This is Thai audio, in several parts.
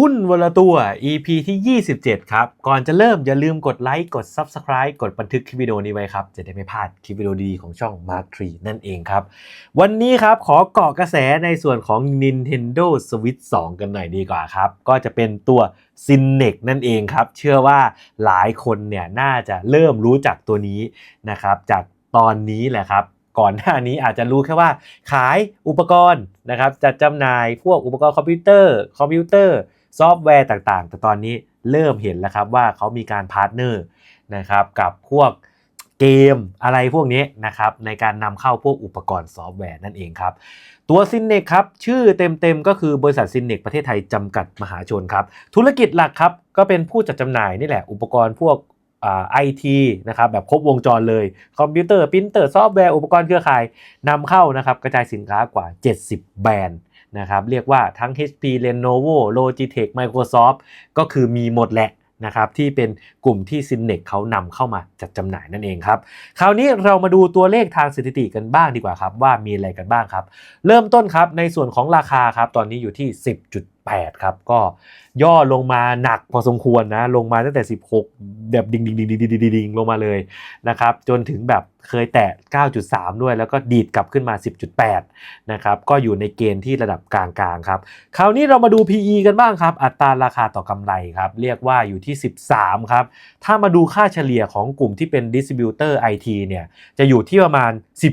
หุ้นวันละตัว EP ที่ 27 ครับ ก่อนจะเริ่มอย่าลืมกดไลค์ กด Subscribe กดบันทึกคลิปวิดีโอนี้ไว้ครับ จะได้ไม่พลาดคลิปวิดีโอดีของช่อง Mark 3นั่นเองครับ วันนี้ครับขอเกาะกระแสในส่วนของ Nintendo Switch 2 กันหน่อยดีกว่าครับ ก็จะเป็นตัว c i n e c นั่นเองครับ เชื่อว่าหลายคนเนี่ยน่าจะเริ่มรู้จักตัวนี้นะครับ จากตอนนี้แหละครับก่อนหน้านี้อาจจะรู้แค่ว่าขายอุปกรณ์นะครับจัดจำหน่ายพวกอุปกรณ์คอมพิวเตอร์ คอมพิวเตอร์ ซอฟต์แวร์ต่างๆ แต่ตอนนี้เริ่มเห็นแล้วครับว่าเขามีการพาร์ทเนอร์นะครับกับพวกเกมอะไรพวกนี้นะครับในการนำเข้าพวกอุปกรณ์ซอฟต์แวร์นั่นเองครับ ตัวซินเน c ครับชื่อเต็มๆ ก็คือบริษัทซินเน c ประเทศไทยจำกัดมหาชนครับ ธุรกิจหลักครับ ก็เป็นผู้จัดจำหน่ายนี่แหละ อุปกรณ์พวกไอทีนะครับแบบครบวงจรเลย คอมพิวเตอร์ ปรินเตอร์ ซอฟต์แวร์ อุปกรณ์เครือข่ายนำเข้านะครับกระจายสินค้ากว่า 70 แบรนด์ นะครับเรียกว่าทั้ง HP Lenovo Logitech Microsoft ก็คือมีหมดแหละนะครับที่เป็นกลุ่มที่ s y n e x เขานำเข้ามาจัดจำหน่ายนั่นเองครับ คราวนี้เรามาดูตัวเลขทางสถิติกันบ้างดีกว่าครับ ว่ามีอะไรกันบ้างครับ เริ่มต้นครับในส่วนของราคาครับตอนนี้อยู่ที่ 18 ครับ ก็ย่อลงมาหนักพอสมควรนะ ลงมาตั้งแต่ 16 แบบดิ่งดิ่งดิ่งดิ่งดิ่งดิ่งลงมาเลยนะครับ จนถึงแบบเคยแตะ 9.3 ด้วย แล้วก็ดีดกลับขึ้นมา 10.8 นะครับ ก็อยู่ในเกณฑ์ที่ระดับกลางๆครับ คราวนี้เรามาดู PE กันบ้างครับ อัตราราคาต่อกำไรครับ เรียกว่าอยู่ที่ 13 ครับ ถ้ามาดูค่าเฉลี่ยของกลุ่มที่เป็นดิสติบิวเตอร์ไอทีเนี่ย จะอยู่ที่ประมาณ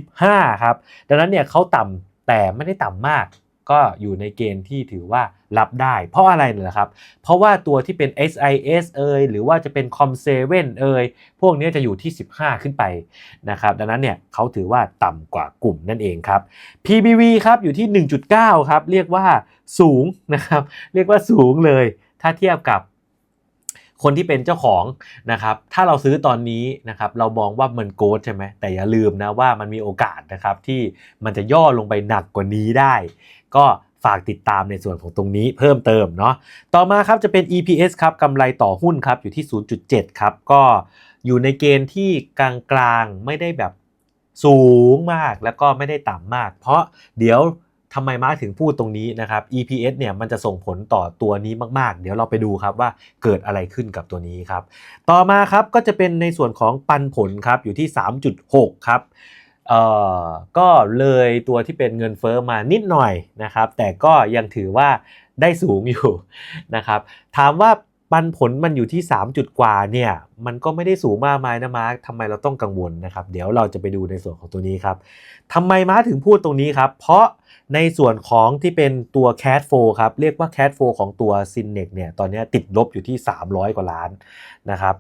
15 ครับ ดังนั้นเนี่ยเขาต่ำแต่ไม่ได้ต่ำมาก ก็อยู่ในเกณฑ์ที่ถือว่ารับได้ เพราะอะไรเนี่ยครับ เพราะว่าตัวที่เป็น SIS เอยหรือว่าจะเป็น Com7 เอยพวกนี้จะอยู่ที่ 15 ขึ้นไปนะครับดังนั้นเนี่ยเขาถือว่าต่ำกว่ากลุ่มนั่นเองครับ PBV ครับอยู่ที่ 1.9 ครับ เรียกว่าสูงนะครับ เรียกว่าสูงเลย ถ้าเทียบกับ คนที่เป็นเจ้าของนะครับถ้าเราซื้อตอนนี้นะครับเรามองว่ามันโกดใช่ไหมแต่อย่าลืมนะว่ามันมีโอกาสนะครับที่มันจะย่อลงไปหนักกว่านี้ได้ ก็ฝากติดตามในส่วนของตรงนี้เพิ่มเติมเนาะต่อมาครับจะเป็น EPS ครับกำไรต่อหุ้นครับอยู่ที่ 0.7 ครับก็อยู่ในเกณฑ์ที่กลางๆไม่ได้แบบสูงมากแล้วก็ไม่ได้ต่ำมาก เพราะเดี๋ยว ทำไมมาร์คถึงพูดตรงนี้นะครับ EPS เนี่ยมันจะส่งผลต่อตัวนี้มากๆ เดี๋ยวเราไปดูครับว่าเกิดอะไรขึ้นกับตัวนี้ครับ ต่อมาครับก็จะเป็นในส่วนของปันผลครับอยู่ที่ 3.6 ครับเอ่อก็เลยตัวที่เป็นเงินเฟอ้อมานิดหน่อยนะครับ แต่ก็ยังถือว่าได้สูงอยู่นะครับ ถามว่า ปันผลมันอยู่ที่ 3 จุดกว่าเนี่ยมันก็ไม่ได้สูงมากมายนะมาร์คทำไมเราต้องกังวลนะครับ เดี๋ยวเราจะไปดูในส่วนของตัวนี้ครับทำไมมาร์คถึงพูดตรงนี้ครับ เพราะในส่วนของที่เป็นตัว cash flow ครับ เรียกว่า cash flow ของตัว s y n e c เนี่ยตอนนี้ติดลบอยู่ที่ 300 กว่าล้านนะครับ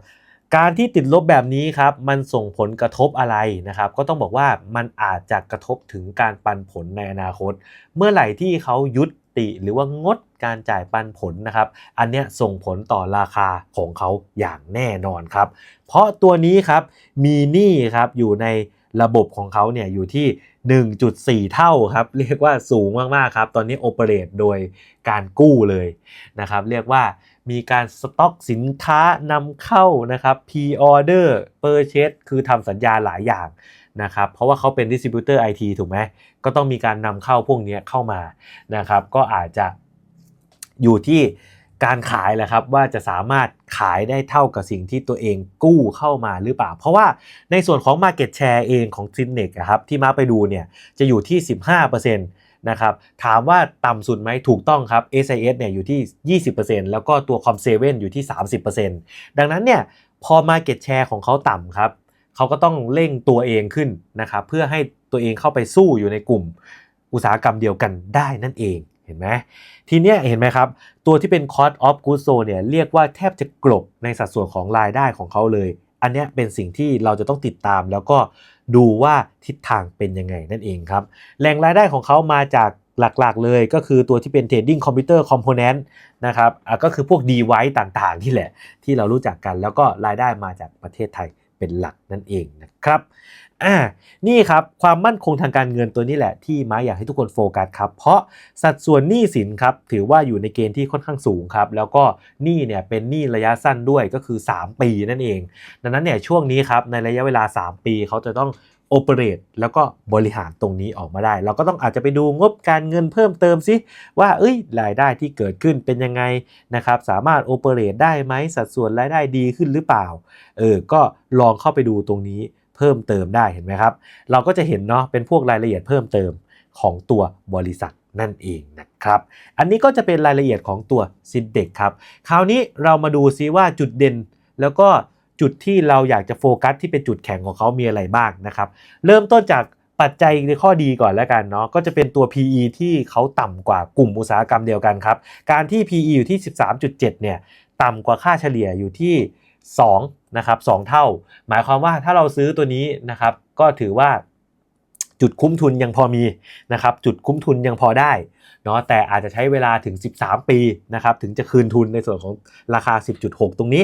การที่ติดลบแบบนี้ครับ มันส่งผลกระทบอะไรนะครับ ก็ต้องบอกว่ามันอาจจะกระทบถึงการปันผลในอนาคต เมื่อไหร่ที่เขายุติหรือว่างด การจ่ายปันผลนะครับ อันเนี้ยส่งผลต่อราคาของเขาอย่างแน่นอนครับ เพราะตัวนี้ครับมีหนี้ครับอยู่ในระบบของเขาเนี่ยอยู่ที่ 1.4 เท่าครับ เรียกว่าสูงมาก ๆ ครับ ตอนนี้โอเปเรตโดยการกู้เลยนะครับ เรียกว่ามีการสต็อกสินค้านำเข้านะครับ pre order purchase คือทำสัญญาหลายอย่างนะครับ เพราะว่าเขาเป็นดิสติบิวเตอร์ไอทีถูกไหม ก็ต้องมีการนำเข้าพวกนี้เข้ามานะครับ ก็อาจจะ อยู่ที่การขายแหละครับว่าจะสามารถขายได้เท่ากับสิ่งที่ตัวเองกู้เข้ามาหรือเปล่า เพราะว่าในส่วนของ Market Share เองของ c i n e c ครับที่มาไปดูเนี่ยจะอยู่ที่ 15%นะครับถามว่าต่ำสุดไหมถูกต้องครับ SIS เนี่ยอยู่ที่ 20%แล้วก็ตัว Com7 อยู่ที่ 30%ดังนั้นเนี่ยพอ Market Share ของเขาต่ำครับเขาก็ต้องเร่งตัวเองขึ้นนะครับเพื่อให้ตัวเองเข้าไปสู้อยู่ในกลุ่มอุตสาหกรรมเดียวกันได้นั่นเอง เห็นไหมทีเนี้ยเห็นไหมครับ ตัวที่เป็น cost of goods sold เนี่ยเรียกว่าแทบจะกลบในสัดส่วนของรายได้ของเขาเลย อันเนี้ยเป็นสิ่งที่เราจะต้องติดตาม แล้วก็ดูว่าทิศทางเป็นยังไงนั่นเองครับแหล่งรายได้ของเขามาจากหลักๆ เลยก็คือตัวที่เป็น trading computer component นะครับก็คือพวก device ต่างๆที่แหละที่เรารู้จักกัน แล้วก็รายได้มาจากประเทศไทยเป็นหลักนั่นเองนะครับ อ่านี่ครับความมั่นคงทางการเงินตัวนี้แหละที่ม้าอยากให้ทุกคนโฟกัสครับ เพราะสัดส่วนหนี้สินครับถือว่าอยู่ในเกณฑ์ที่ค่อนข้างสูงครับ แล้วก็หนี้เนี่ยเป็นหนี้ระยะสั้นด้วยก็คือ 3 ปีนั่นเอง ดังนั้นเนี่ยช่วงนี้ครับในระยะเวลา 3 ปีเขาจะต้องโอเปเรตแล้วก็บริหารตรงนี้ออกมาได้ เราก็ต้องอาจจะไปดูงบการเงินเพิ่มเติมซิว่าเอ้ยรายได้ที่เกิดขึ้นเป็นยังไงนะครับสามารถโอเปเรตได้ไหมสัดส่วนรายได้ดีขึ้นหรือเปล่าเออก็ลองเข้าไปดูตรงนี้ เพิ่มเติมได้เห็นไหมครับ เราก็จะเห็นเนาะเป็นพวกรายละเอียดเพิ่มเติมของตัวบริษัทนั่นเองนะครับ อันนี้ก็จะเป็นรายละเอียดของตัวซินเด็กครับ คราวนี้เรามาดูซิว่าจุดเด่นแล้วก็จุดที่เราอยากจะโฟกัสที่เป็นจุดแข็งของเขามีอะไรบ้างนะครับ เริ่มต้นจากปัจจัยในข้อดีก่อนแล้วกันเนาะก็จะเป็นตัว PE ที่เขาต่ำกว่ากลุ่มอุตสาหกรรมเดียวกันครับ การที่ PE อยู่ที่ 13.7 เนี่ย ต่ำกว่าค่าเฉลี่ยอยู่ที่ 2นะครับ2เท่า หมายความว่าถ้าเราซื้อตัวนี้นะครับก็ถือว่าจุดคุ้มทุนยังพอมีนะครับจุดคุ้มทุนยังพอได้เนาะแต่อาจจะใช้เวลาถึง 13 ปีนะครับถึงจะคืนทุนในส่วนของราคา 10.6 ตรงนี้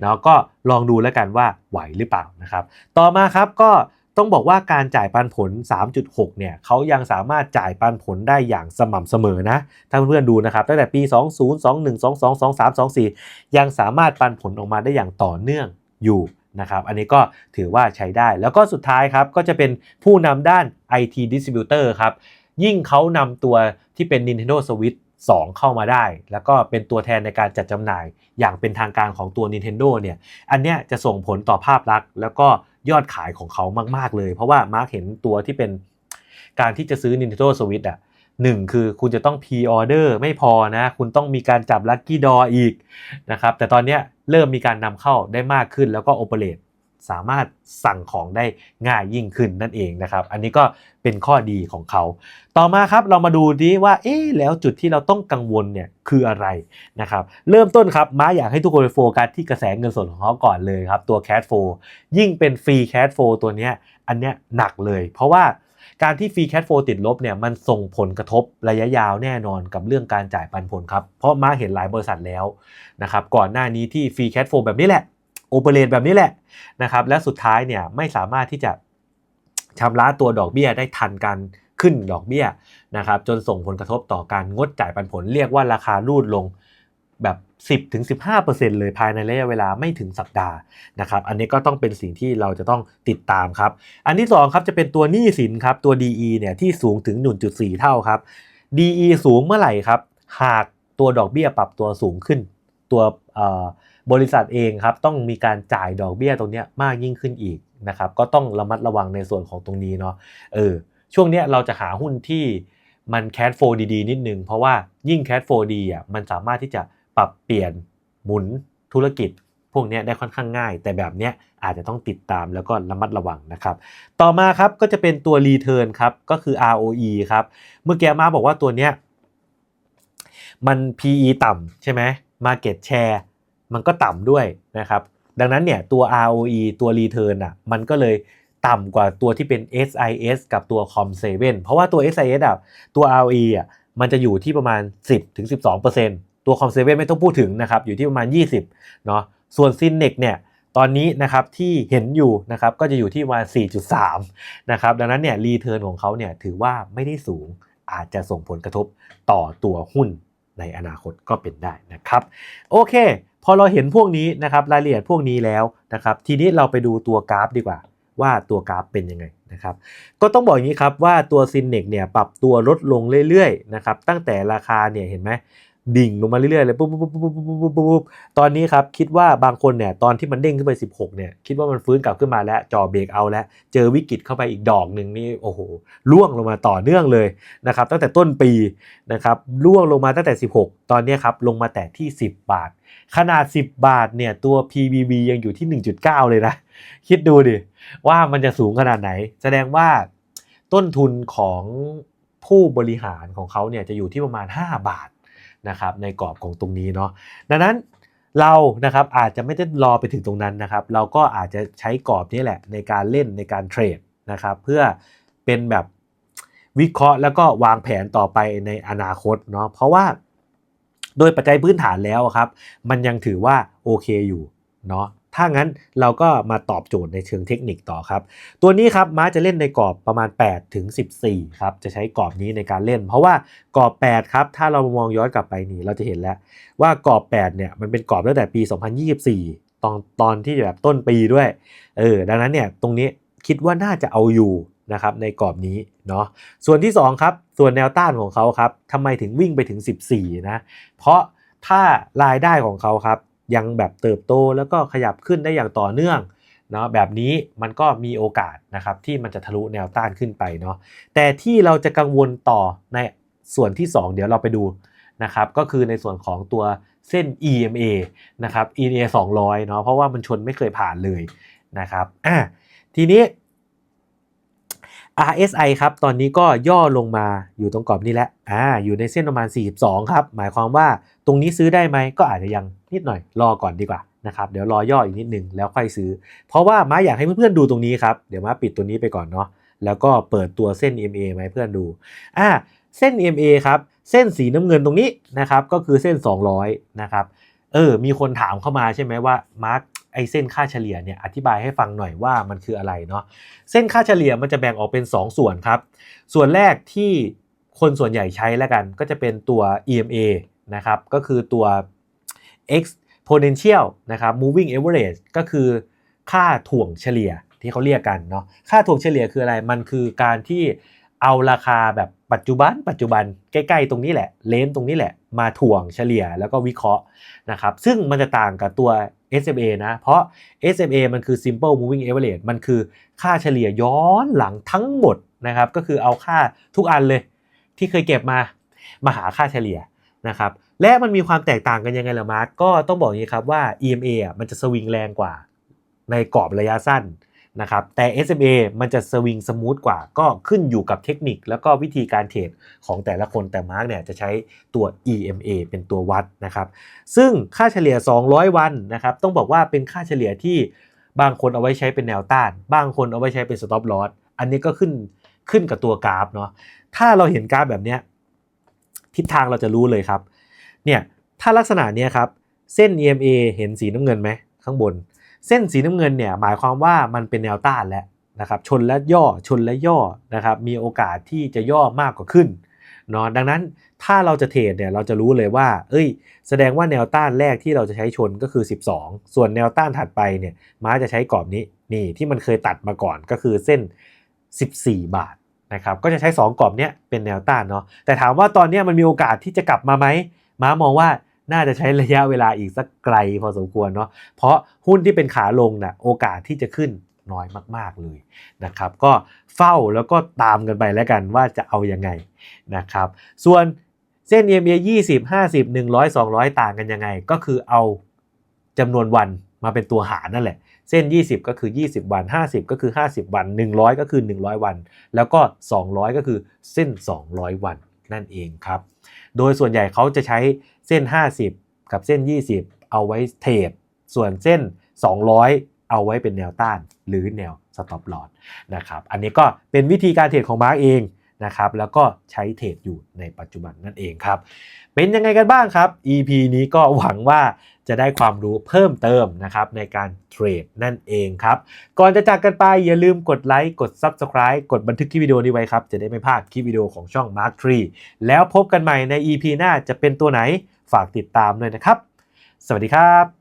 เนาะก็ลองดูแล้วกันว่าไหวหรือเปล่านะครับ ต่อมาครับก็ ต้องบอกว่าการจ่ายปันผล 3.6 เนี่ยเขายังสามารถจ่ายปันผลได้อย่างสม่ำเสมอนะ ถ้าเพื่อนๆดูนะครับ ตั้งแต่ปี 20 21 22 23 24 ยังสามารถปันผลออกมาได้อย่างต่อเนื่องอยู่นะครับ อันนี้ก็ถือว่าใช้ได้ แล้วก็สุดท้ายครับ ก็จะเป็นผู้นำด้าน IT Distributor ครับ ยิ่งเขานำตัวที่เป็น Nintendo Switch 2 เข้ามาได้ แล้วก็เป็นตัวแทนในการจัดจำหน่ายอย่างเป็นทางการของตัว Nintendo เนี่ย อันเนี้ยจะส่งผลต่อภาพลักษณ์แล้วก็ ยอดขายของเขามาก ๆ เลย เพราะว่ามาร์คเห็นตัวที่เป็นการที่จะซื้อ Nintendo Switch อะหนึ่งคือคุณจะต้องพรีออเดอร์ไม่พอนะ คุณต้องมีการจับลัคกี้ดออีกนะครับแต่ตอนนี้เริ่มมีการนำเข้าได้มากขึ้นแล้วก็โอเปเรต สามารถสั่งของได้ง่ายยิ่งขึ้นนั่นเองนะครับ อันนี้ก็เป็นข้อดีของเขา ต่อมาครับเรามาดูดีว่า เอ๊ะแล้วจุดที่เราต้องกังวลเนี่ยคืออะไรนะครับ เริ่มต้นครับม้าอยากให้ทุกคนโฟกัสที่กระแสเงินสดของเขาก่อนเลยครับ ตัว cash flow ยิ่งเป็นฟรี cash flow ตัวเนี้ยอันเนี้ยหนักเลย เพราะว่าการที่ฟรี cash flow ติดลบเนี่ยมันส่งผลกระทบระยะยาวแน่นอนกับเรื่องการจ่ายปันผลครับ เพราะม้าเห็นหลายบริษัทแล้วนะครับก่อนหน้านี้ที่ฟรี cash flow แบบนี้แหละ โอเปเรตแบบนี้แหละนะครับและสุดท้ายเนี่ยไม่สามารถที่จะชำระตัวดอกเบี้ยได้ทันการขึ้นดอกเบี้ยนะครับจนส่งผลกระทบต่อการงดจ่ายปันผล เรียกว่าราคารูดลงแบบ 10-15%เลยภายในระยะเวลาไม่ถึงสัปดาห์นะครับ อันนี้ก็ต้องเป็นสิ่งที่เราจะต้องติดตามครับ อันที่2ครับจะเป็นตัวหนี้สินครับ ตัว DE เนี่ยที่สูงถึง 1.4 เท่าครับ DE สูงเมื่อไหร่ครับ หากตัวดอกเบี้ยปรับตัวสูงขึ้น ตัว บริษัทเองครับต้องมีการจ่ายดอกเบี้ยตรงนี้มากยิ่งขึ้นอีกนะครับก็ต้องระมัดระวังในส่วนของตรงนี้เนาะเออช่วงนี้เราจะหาหุ้นที่มันแคดโฟดีๆนิดนึง เพราะว่ายิ่งแคดโฟดีอะมันสามารถที่จะปรับเปลี่ยนหมุนธุรกิจ พวกนี้ได้ค่อนข้างง่าย แต่แบบเนี้ยอาจจะต้องติดตามแล้วก็ระมัดระวังนะครับ ต่อมาครับก็จะเป็นตัว Return ครับก็คือ ROE ครับเมื่อกี้มาบอกว่าตัวเนี้ยมัน PE ต่ำใช่ไหม Market Share มันก็ต่ำด้วยนะครับ ดังนั้นเนี่ยตัว ROE ตัว Return อะมันก็เลยต่ำกว่าตัวที่เป็น SIS กับตัว Com7 เพราะว่าตัว SIS อะตัว ROE อะมันจะอยู่ที่ประมาณ 10-12%ตัว Com7 ไม่ต้องพูดถึงนะครับอยู่ที่ประมาณ 20เนาะส่วน Synex เนี่ยตอนนี้นะครับที่เห็นอยู่นะครับก็จะอยู่ที่ประมาณ4.3นะครับดังนั้นเนี่ยรีเทิร์นของเขาเนี่ยถือว่าไม่ได้สูงอาจจะส่งผลกระทบต่อตัวหุ้น ในอนาคตก็เป็นได้นะครับ โอเค พอเราเห็นพวกนี้นะครับรายละเอียดพวกนี้แล้วนะครับ ทีนี้เราไปดูตัวกราฟดีกว่า ว่าตัวกราฟเป็นยังไงนะครับ ก็ต้องบอกอย่างนี้ครับว่าตัวซินเนกเนี่ยปรับตัวลดลงเรื่อยๆนะครับตั้งแต่ราคาเนี่ยเห็นไหม ดิ่งลงมาเรื่อยๆเลยปุ๊บปุ๊บปุ๊บปุ๊บปุ๊บปุ๊บปุ๊บตอนนี้ครับคิดว่าบางคนเนี่ยตอนที่มันเด้งขึ้นไป 16เนี่ยคิดว่ามันฟื้นกลับขึ้นมาแล้วจ่อเบรกเอาแล้ว เจอวิกฤตเข้าไปอีกดอกหนึ่งนี่โอ้โหล่วงลงมาต่อเนื่องเลยนะครับตั้งแต่ต้นปีนะครับล่วงลงมาตั้งแต่ 16 ตอนนี้ครับลงมาแต่ที่ 10 บาท ขนาด 10 บาทเนี่ยตัว PBB ยังอยู่ที่ 1.9 เลยนะคิดดูดิว่ามันจะสูงขนาดไหน แสดงว่าต้นทุนของผู้บริหารของเขาเนี่ยจะอยู่ที่ประมาณ 5 บาท นะครับในกรอบของตรงนี้เนาะดังนั้นเรานะครับอาจจะไม่ได้รอไปถึงตรงนั้นนะครับ เราก็อาจจะใช้กรอบนี้แหละในการเล่นในการเทรดนะครับเพื่อเป็นแบบวิเคราะห์แล้วก็วางแผนต่อไปในอนาคตเนาะเพราะว่าโดยปัจจัยพื้นฐานแล้วครับ มันยังถือว่าโอเคอยู่เนาะ ถ้างั้นเราก็มาตอบโจทย์ในเชิงเทคนิคต่อครับ ตัวนี้ครับม้าจะเล่นในกรอบประมาณ8ถึง14ครับจะใช้กรอบนี้ในการเล่น เพราะว่ากรอบ8ครับถ้าเรามองย้อนกลับไปนี่เราจะเห็นแล้วว่ากรอบ8เนี่ยมันเป็นกรอบตั้งแต่ปี 2024 ตอนตอนที่แบบต้นปีด้วยเออดังนั้นเนี่ยตรงนี้คิดว่าน่าจะเอาอยู่นะครับในกรอบนี้เนาะส่วนที่2ครับส่วนแนวต้านของเขาครับทำไมถึงวิ่งไปถึง 14นะเพราะถ้ารายได้ของเขาครับ ยังแบบเติบโตแล้วก็ขยับขึ้นได้อย่างต่อเนื่องเนาะแบบนี้มันก็มีโอกาสนะครับที่มันจะทะลุแนวต้านขึ้นไปเนาะแต่ที่เราจะกังวลต่อในส่วนที่ 2 เดี๋ยวเราไปดูนะครับก็คือในส่วนของตัวเส้น EMA นะครับ EMA 200เนาะเพราะว่ามันชนไม่เคยผ่านเลยนะครับอะทีนี้ RSI ครับ ตอนนี้ก็ย่อลงมาอยู่ตรงกรอบนี้แหล้วอ่าอยู่ในเส้นประมาณ 42 ครับ หมายความว่าตรงนี้ซื้อได้ไหมก็อาจจะยังนิดหน่อยรอก่อนดีกว่านะครับเดี๋ยวรอย่ออีกนิดนึงแล้วค่อยซื้อ เพราะว่าม้าอยากให้เพื่อนๆดูตรงนี้ครับ เดี๋ยวม้าปิดตัวนี้ไปก่อนเนาะแล้วก็เปิดตัวเส้น EMA มาให้เพื่อนดูอ่าเส้น EMA ครับเส้นสีน้ำเงินตรงนี้นะครับก็คือเส้น 200นะครับเออ มีคนถามเข้ามาใช่ไหมว่ามาร์ค ไอเส้นค่าเฉลี่ยเนี่ยอธิบายให้ฟังหน่อยว่ามันคืออะไรเนาะเส้นค่าเฉลี่ยมันจะแบ่งออกเป็น 2 ส่วนครับ ส่วนแรกที่คนส่วนใหญ่ใช้แล้วกัน ก็จะเป็นตัว EMA นะครับก็คือตัว exponential นะครับ moving average ก็คือค่าถ่วงเฉลี่ยที่เขาเรียกกันเนาะค่าถ่วงเฉลี่ยคืออะไรมันคือการที่เอาราคาแบบปัจจุบัน ปัจจุบันใกล้ๆตรงนี้แหละเลนตรงนี้แหละมาถ่วงเฉลี่ยแล้วก็วิเคราะห์นะครับซึ่งมันจะต่างกับตัว SMA นะ เพราะ SMA มันคือ simple moving average มันคือค่าเฉลี่ยย้อนหลังทั้งหมดนะครับ ก็คือเอาค่าทุกอันเลย ที่เคยเก็บมามาหาค่าเฉลี่ยนะครับ และมันมีความแตกต่างกันยังไงล่ะมาร์กก็ต้องบอกอย่างนี้ครับว่า EMA อะมันจะสวิงแรงกว่าในกรอบระยะสั้น นะครับแต่ SMA มันจะสวิงสมูทกว่า ก็ขึ้นอยู่กับเทคนิคแล้วก็วิธีการเทรดของแต่ละคนแต่มาร์กเนี่ยจะใช้ตัว EMA เป็นตัววัดนะครับ ซึ่งค่าเฉลี่ย 200 วันนะครับ ต้องบอกว่าเป็นค่าเฉลี่ยที่บางคนเอาไว้ใช้เป็นแนวต้าน บางคนเอาไว้ใช้เป็น stop loss อันนี้ก็ขึ้นขึ้นกับตัวกราฟเนาะถ้าเราเห็นกราฟแบบเนี้ยทิศทางเราจะรู้เลยครับเนี่ยถ้าลักษณะเนี้ยครับเส้น EMA เห็นสีน้ำเงินไหมข้างบน เส้นสีน้ำเงินเนี่ยหมายความว่ามันเป็นแนวต้านแล้วนะครับชนและย่อชนและย่อนะครับมีโอกาสที่จะย่อมากกว่าขึ้นเนาะดังนั้นถ้าเราจะเทรดเนี่ยเราจะรู้เลยว่า เอ้ย แสดงว่าแนวต้านแรกที่เราจะใช้ชนก็คือ 12 ส่วนแนวต้านถัดไปเนี่ยม้าจะใช้กรอบนี้นี่ที่มันเคยตัดมาก่อนก็คือเส้น 14 บาทนะครับก็จะใช้ 2กรอบเนี้ยเป็นแนวต้านเนาะแต่ถามว่าตอนนี้มันมีโอกาสที่จะกลับมาไหมม้ามองว่า น่าจะใช้ระยะเวลาอีกสักไกลพอสมควรเนาะเพราะหุ้นที่เป็นขาลงนะ่ะโอกาสที่จะขึ้นน้อยมากๆเลยนะครับ ก็เฝ้าแล้วก็ตามกันไปแล้วกันว่าจะเอายังไงนะครับ ส่วนเส้น EMA 20 50 100 200ต่างกันยังไง ก็คือเอาจำนวนวันมาเป็นตัวหารนั่นแหละ เส้น 20 ก็คือ 20 วัน 50 ก็คือ 50 วัน 100 ก็คือ 100 วัน แล้วก็ 200 ก็คือเส้น 200 วัน นั่นเองครับ โดยส่วนใหญ่เขาจะใช้เส้น 50 กับเส้น 20 เอาไว้เทรดส่วนเส้น 200 เอาไว้เป็นแนวต้านหรือแนวสต็อปลอดนะครับ อันนี้ก็เป็นวิธีการเทรดของมาร์กเองนะครับ แล้วก็ใช้เทรดอยู่ในปัจจุบันนั่นเองครับ เป็นยังไงกันบ้างครับ EP นี้ก็หวังว่า จะได้ความรู้เพิ่มเติมนะครับในการเทรดนั่นเองครับ ก่อนจะจากกันไปอย่าลืมกดไลค์กด Subscribe กดบันทึกคลิปวิดีโอนี้ไว้ครับ จะได้ไม่พลาดคลิปวิดีโอของช่อง Mark Tree แล้วพบกันใหม่ใน EP หน้าจะเป็นตัวไหนฝากติดตามด้วยนะครับ สวัสดีครับ